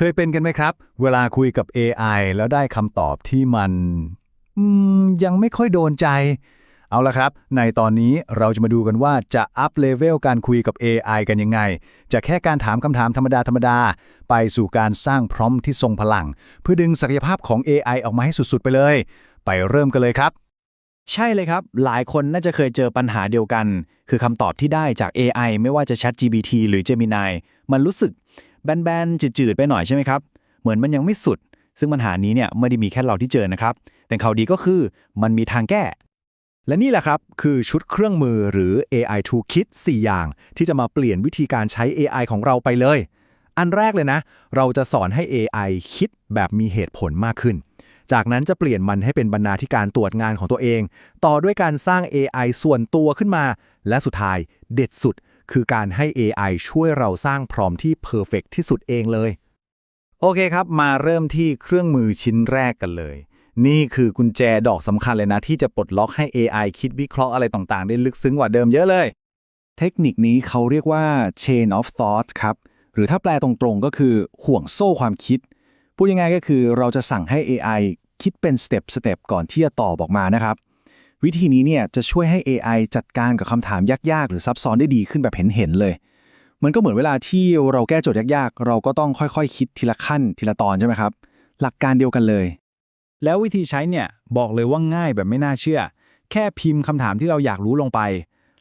เคยเป็นกันไหมครับ เวลาคุยกับ AI แล้วได้คำตอบที่มันมยังไม่ค่อยโดนใจ เอาละครับ ในตอนนี้เราจะมาดูกันว่าจะอัพเลเวลการคุยกับ AI กันยังไง จะแค่การถามคำถามธรรมดาธรรมดา ไปสู่การสร้างพร้อมที่ทรงพลัง เพื่อดึงศักยภาพของ AI ออกมาให้สุดๆ ไปเลย ไปเริ่มกันเลยครับ ใช่เลยครับ หลายคนน่าจะเคยเจอปัญหาเดียวกัน คือคำตอบที่ได้จาก AI ไม่ว่าจะ ChatGPT หรือ Gemini มันรู้สึก แบนๆจืดๆไปหน่อยใช่ไหมครับเหมือนมันยังไม่สุด ซึ่งปัญหานี้เนี่ยไม่ได้มีแค่เราที่เจอนะครับ แต่ข่าวดีก็คือมันมีทางแก้ และนี่แหละครับคือชุดเครื่องมือหรือ AI Toolkit 4 อย่าง ที่จะมาเปลี่ยนวิธีการใช้ AI ของเราไปเลย อันแรกเลยนะ เราจะสอนให้ AI คิดแบบมีเหตุผลมากขึ้น จากนั้นจะเปลี่ยนมันให้เป็นบรรณาธิการตรวจงานของตัวเอง ต่อด้วยการสร้าง AI ส่วนตัวขึ้นมา และสุดท้ายเด็ดสุด คือการให้ AI ช่วยเราสร้างพร้อมที่เพอร์เฟกที่สุดเองเลย โอเคครับ มาเริ่มที่เครื่องมือชิ้นแรกกันเลย นี่คือกุญแจดอกสำคัญเลยนะ ที่จะปลดล็อกให้ AI คิดวิเคราะห์อะไรต่างๆ ได้ลึกซึ้งกว่าเดิมเยอะเลย เทคนิคนี้เขาเรียกว่า chain of thought ครับ หรือถ้าแปลตรงๆ ก็คือห่วงโซ่ความคิด พูดยังไงก็คือเราจะสั่งให้ AI คิดเป็นสเต็ปสเต็ปก่อนที่จะตอบออกมานะครับ วิธีนี้เนี่ยจะช่วยให้ AI จัดการกับคำถามยากๆ หรือซับซ้อนได้ดีขึ้นแบบเห็นๆเลย มันก็เหมือนเวลาที่เราแก้โจทย์ยากๆ เราก็ต้องค่อยๆ คิดทีละขั้นทีละตอนใช่ไหมครับ หลักการเดียวกันเลย แล้ววิธีใช้เนี่ยบอกเลยว่าง่ายแบบไม่น่าเชื่อ แค่พิมพ์คำถามที่เราอยากรู้ลงไป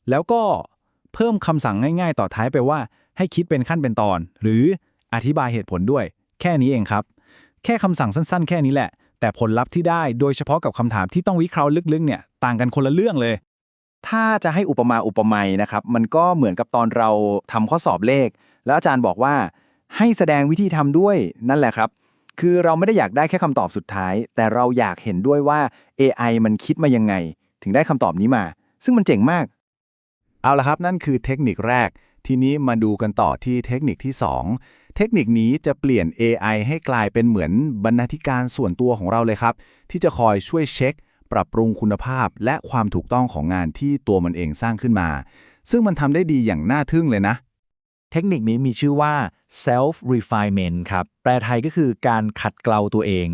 แล้วก็เพิ่มคำสั่งง่ายๆ ต่อท้ายไปว่า ให้คิดเป็นขั้นเป็นตอน หรืออธิบายเหตุผลด้วย แค่นี้เองครับ แค่คำสั่งสั้น ๆ แค่นี้แหละ แต่ผลลัพธ์ที่ได้โดยเฉพาะกับคำถามที่ต้องวิเคราะห์ลึกๆเนี่ยต่างกันคนละเรื่องเลย ถ้าจะให้อุปมาอุปไมยนะครับ มันก็เหมือนกับตอนเราทำข้อสอบเลข แล้วอาจารย์บอกว่า ให้แสดงวิธีทำด้วยนั่นแหละครับ คือเราไม่ได้อยากได้แค่คำตอบสุดท้าย แต่เราอยากเห็นด้วยว่า AI มันคิดมายังไง ถึงได้คำตอบนี้มา ซึ่งมันเจ๋งมาก เอาละครับนั่นคือเทคนิคแรก ทีนี้มาดูกันต่อที่เทคนิคที่ 2 เทคนิคนี้จะเปลี่ยน AI ให้กลายเป็นเหมือนบรรณาธิการส่วนตัวของเราเลยครับ ที่จะคอยช่วยเช็ค ปรับปรุงคุณภาพ และความถูกต้องของงานที่ตัวมันเองสร้างขึ้นมา ซึ่งมันทำได้ดีอย่างน่าทึ่งเลยนะ เทคนิคนี้มีชื่อว่า self refinement ครับ แปลไทยก็คือการขัดเกลาตัวเอง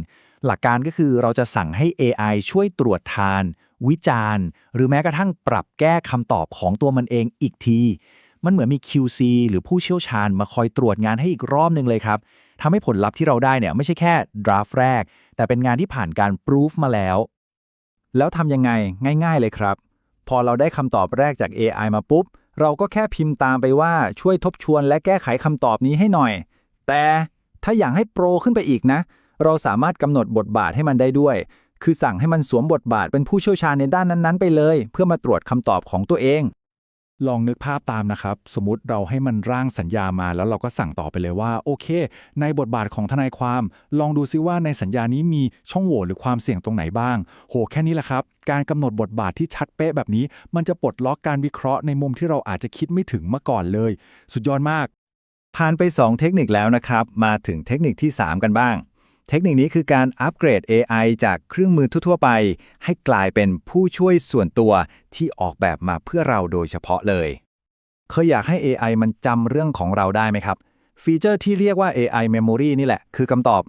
หลักการก็คือเราจะสั่งให้ AI ช่วยตรวจทานวิจารณ์ หรือแม้กระทั่งปรับแก้คำตอบของตัวมันเองอีกที มันเหมือนมี QC หรือผู้เชี่ยวชาญมาคอยตรวจงานให้อีกรอบหนึ่งเลยครับทำให้ผลลัพธ์ที่เราได้เนี่ยไม่ใช่แค่ draft แรก แต่เป็นงานที่ผ่านการ proof มาแล้ว แล้วทำยังไงง่าย ๆ เลยครับ พอเราได้คำตอบแรกจาก AI มาปุ๊บ เราก็แค่พิมพ์ตามไปว่าช่วยทบทวนและแก้ไขคำตอบนี้ให้หน่อย แต่ถ้าอยากให้โปรขึ้นไปอีกนะ เราสามารถกำหนดบทบาทให้มันได้ด้วย คือสั่งให้มันสวมบทบาทเป็นผู้เชี่ยวชาญในด้านนั้นๆ ไปเลย เพื่อมาตรวจคำตอบของตัวเอง ลองนึกภาพตามนะครับ สมมติเราให้มันร่างสัญญามาแล้วเราก็สั่งต่อไปเลยว่า โอเค ในบทบาทของทนายความ ลองดูซิว่าในสัญญานี้มีช่องโหว่หรือความเสี่ยงตรงไหนบ้าง โห แค่นี้แหละครับ การกำหนดบทบาทที่ชัดเป๊ะแบบนี้ มันจะปลดล็อกการวิเคราะห์ในมุมที่เราอาจจะคิดไม่ถึงมาก่อนเลย สุดยอดมาก ผ่านไป 2 เทคนิคแล้วนะครับ มาถึงเทคนิคที่ 3 กันบ้าง เทคนิคนี้คือการอัปเกรด AI จากเครื่องมือทั่วๆไป ให้กลายเป็นผู้ช่วยส่วนตัวที่ออกแบบมาเพื่อเราโดยเฉพาะเลย เคยอยากให้ AI มันจำเรื่องของเราได้ไหมครับ ฟีเจอร์ที่เรียกว่า AI Memory นี่แหละ คือคำตอบ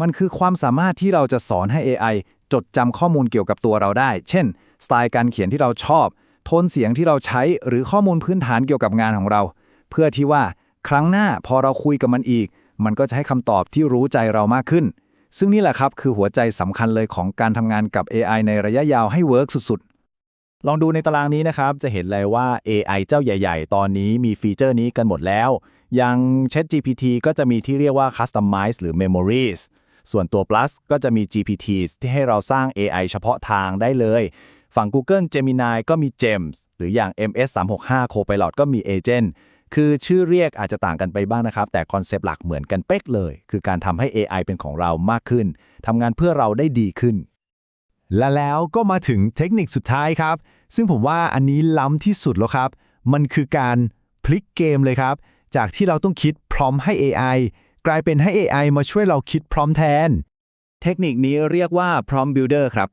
มันคือความสามารถที่เราจะสอนให้ AI จดจำข้อมูลเกี่ยวกับตัวเราได้ เช่น สไตล์การเขียนที่เราชอบ โทนเสียงที่เราใช้ หรือข้อมูลพื้นฐานเกี่ยวกับงานของเรา เพื่อที่ว่า ครั้งหน้าพอเราคุยกับมันอีก มันก็จะให้คำตอบที่รู้ใจเรามากขึ้น ซึ่งนี่แหละครับคือหัวใจสำคัญเลยของการทำงานกับ AI ในระยะยาวให้เวิร์กสุดๆ ลองดูในตารางนี้นะครับ จะเห็นเลยว่า AI เจ้าใหญ่ ๆ ตอนนี้มีฟีเจอร์นี้กันหมดแล้ว อย่าง ChatGPT ก็จะมีที่เรียกว่า Customize หรือ Memories ส่วนตัว Plus ก็จะมี GPTs ที่ให้เราสร้าง AI เฉพาะทางได้เลย ฝั่ง Google Gemini ก็มี GEMS หรืออย่าง MS365 Copilot ก็มี Agent คือชื่อเรียกอาจจะต่างกันไปบ้างนะครับ แต่คอนเซปต์หลักเหมือนกันเป๊กเลย คือการทำให้ AI เป็นของเรามากขึ้นทำงานเพื่อเราได้ดีขึ้น และแล้วก็มาถึงเทคนิคสุดท้ายครับ ซึ่งผมว่าอันนี้ล้ำที่สุดแล้วครับ มันคือการพลิกเกมเลยครับ จากที่เราต้องคิดพร้อมให้ AI กลายเป็นให้ AI มาช่วยเราคิดพร้อมแทน เทคนิคนี้เรียกว่า prompt builder ครับ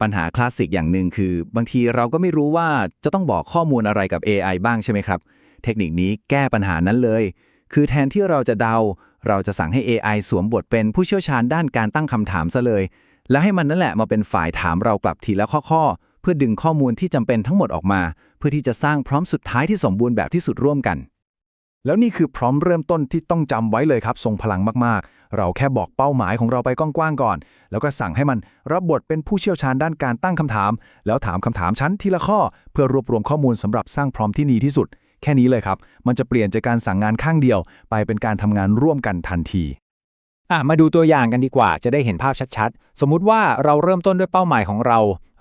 ปัญหาคลาสสิกอย่างหนึ่งคือ บางทีเราก็ไม่รู้ว่าจะต้องบอกข้อมูลอะไรกับ AI บ้างใช่ไหมครับ เทคนิคนี้แก้ปัญหานั้นเลย คือแทนที่เราจะเดา เราจะสั่งให้ AI สวมบทเป็นผู้เชี่ยวชาญด้านการตั้งคำถามซะเลย แล้วให้มันนั่นแหละมาเป็นฝ่ายถามเรากลับทีละข้อๆ เพื่อดึงข้อมูลที่จำเป็นทั้งหมดออกมา เพื่อที่จะสร้างพร้อมสุดท้ายที่สมบูรณ์แบบที่สุดร่วมกัน แล้วนี่คือพร้อมเริ่มต้นที่ต้องจำไว้เลยครับ ทรงพลังมากๆ เราแค่บอกเป้าหมายของเราไปกว้างๆก่อน แล้วก็สั่งให้มันรับบทเป็นผู้เชี่ยวชาญด้านการตั้งคำถาม แล้วถามคำถามชั้นทีละข้อ เพื่อรวบรวมข้อมูลสำหรับสร้างพร้อมที่ดีที่สุด แค่นี้เลยครับ มันจะเปลี่ยนจากการสั่งงานข้างเดียว ไปเป็นการทำงานร่วมกันทันทีอะมาดูตัวอย่างกันดีกว่า จะได้เห็นภาพชัดๆ สมมุติว่าเราเริ่มต้นด้วยเป้าหมายของเรา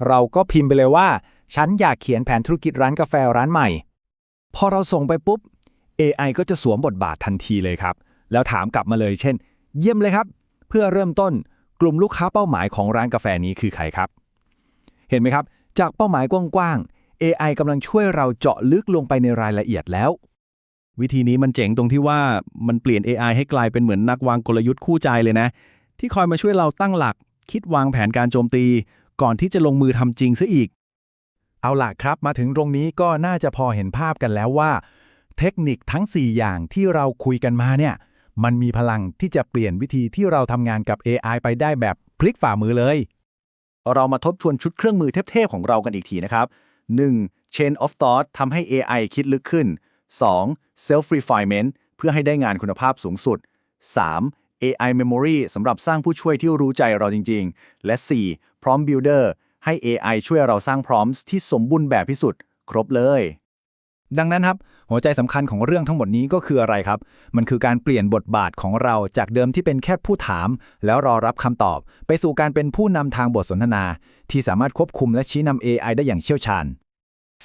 เราก็พิมพ์ไปเลยว่า ฉันอยากเขียนแผนธุรกิจร้านกาแฟร้านใหม่ พอเราส่งไปปุ๊บ AI ก็จะสวมบทบาททันทีเลยครับ แล้วถามกลับมาเลย เช่น เยี่ยมเลยครับ เพื่อเริ่มต้นกลุ่มลูกค้าเป้าหมายของร้านกาแฟนี้คือใครครับ เห็นไหมครับ จากเป้าหมายกว้างๆ AI กำลังช่วยเราเจาะลึกลงไปในรายละเอียดแล้ว วิธีนี้มันเจ๋งตรงที่ว่ามันเปลี่ยน AI ให้กลายเป็นเหมือนนักวางกลยุทธ์คู่ใจเลยนะ ที่คอยมาช่วยเราตั้งหลัก คิดวางแผนการโจมตี ก่อนที่จะลงมือทำจริงซะอีก เอาล่ะครับ มาถึงตรงนี้ก็น่าจะพอเห็นภาพกันแล้วว่า เทคนิคทั้ง 4 อย่างที่เราคุยกันมาเนี่ย มันมีพลังที่จะเปลี่ยนวิธีที่เราทำงานกับ AI ไปได้แบบพลิกฝ่ามือเลย เรามาทบทวนชุดเครื่องมือเทพๆของเรากันอีกทีนะครับ 1. Chain of Thought ทำให้ AI คิดลึกขึ้น 2. Self Refinement เพื่อให้ได้งานคุณภาพสูงสุด 3. AI Memory สำหรับสร้างผู้ช่วยที่รู้ใจเราจริง ๆ และ 4. Prompt Builder ให้ AI ช่วยเราสร้าง prompts ที่สมบูรณ์แบบที่สุด ครบเลย ดังนั้นครับ หัวใจสำคัญของเรื่องทั้งหมดนี้ก็คืออะไรครับ มันคือการเปลี่ยนบทบาทของเราจากเดิมที่เป็นแค่ผู้ถาม แล้วรอรับคำตอบ ไปสู่การเป็นผู้นำทางบทสนทนา ที่สามารถควบคุมและชี้นำ AI ได้อย่างเชี่ยวชาญ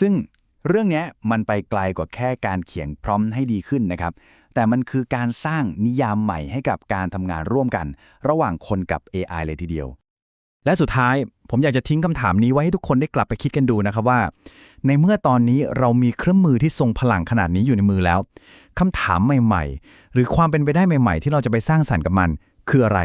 ซึ่งเรื่องนี้มันไปไกลกว่าแค่การเขียนพร้อมให้ดีขึ้นนะครับ แต่มันคือการสร้างนิยามใหม่ให้กับการทำงานร่วมกัน ระหว่างคนกับ AI เลยทีเดียว และสุดท้าย ผมอยากจะทิ้งคำถามนี้ไว้ให้ทุกคนได้กลับไปคิดกันดูนะครับว่า ในเมื่อตอนนี้เรามีเครื่องมือที่ทรงพลังขนาดนี้อยู่ในมือแล้วคำถามใหม่ ๆ หรือความเป็นไปได้ใหม่ ๆ ที่เราจะไปสร้างสรรค์กับมัน คืออะไร